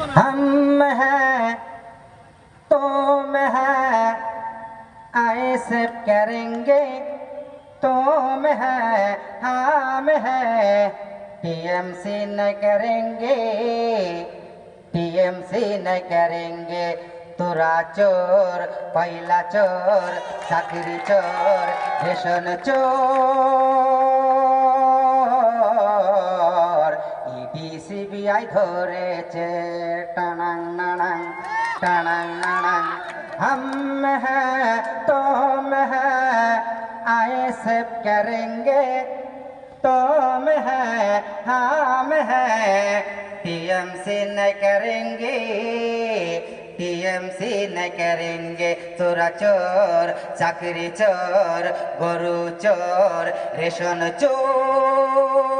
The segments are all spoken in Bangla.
हम हैं तुम है आए सब करेंगे तुम है हम है टीएमसी न करेंगे टीएमसी न करेंगे তোরা চোর পয়লা চোর চাকরি চোর রেশন চোর সিবিআই ধরেছে টানাং নানাং টানাং নানাং हम हैं तुम है आए सब करेंगे तुम है हम है टीएमसी न करेंगे टीएमसी न करेंगे তোরা চোর চাকরি চোর গরু চোর রেশন চোর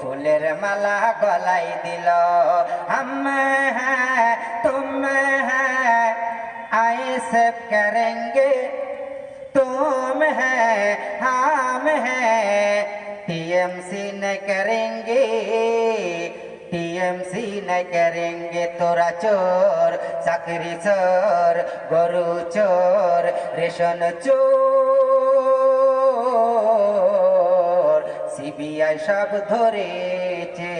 ফুলের মালা গলাই দিল हम हैं तुम हैं आए सब करेंगे तुम है हम है टीएमसी न करेंगे टीएमसी न करेंगे তোরা চোর চাকরি চোর গরু চোর রেশন চোর বিআই সব ধরেছে।